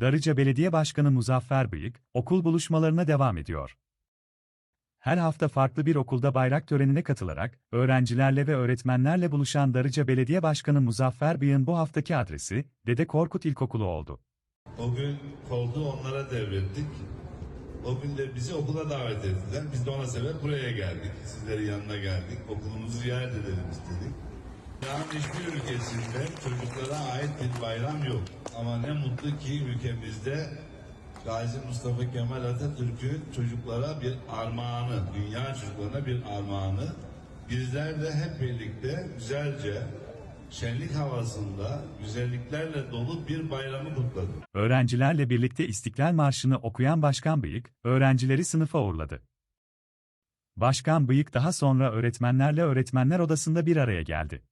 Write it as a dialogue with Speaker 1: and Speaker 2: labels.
Speaker 1: Darıca Belediye Başkanı Muzaffer Bıyık, okul buluşmalarına devam ediyor. Her hafta farklı bir okulda bayrak törenine katılarak, öğrencilerle ve öğretmenlerle buluşan Darıca Belediye Başkanı Muzaffer Bıyık'ın bu haftaki adresi, Dede Korkut İlkokulu oldu.
Speaker 2: O gün koltuğu onlara devrettik. O gün de bizi okula davet ettiler. Biz de ona sebep buraya geldik. Sizlerin yanına geldik. Okulumuzu ziyaret edelim istedik. Dünyanın hiçbir ülkesinde çocuklara ait bir bayram yok. Ama ne mutlu ki ülkemizde Gazi Mustafa Kemal Atatürk'ün çocuklara bir armağanı, dünya çocuklarına bir armağanı. Bizler de hep birlikte güzelce şenlik havasında güzelliklerle dolu bir bayramı kutladık.
Speaker 1: Öğrencilerle birlikte İstiklal Marşı'nı okuyan Başkan Bıyık, öğrencileri sınıfa uğurladı. Başkan Bıyık daha sonra öğretmenlerle öğretmenler odasında bir araya geldi.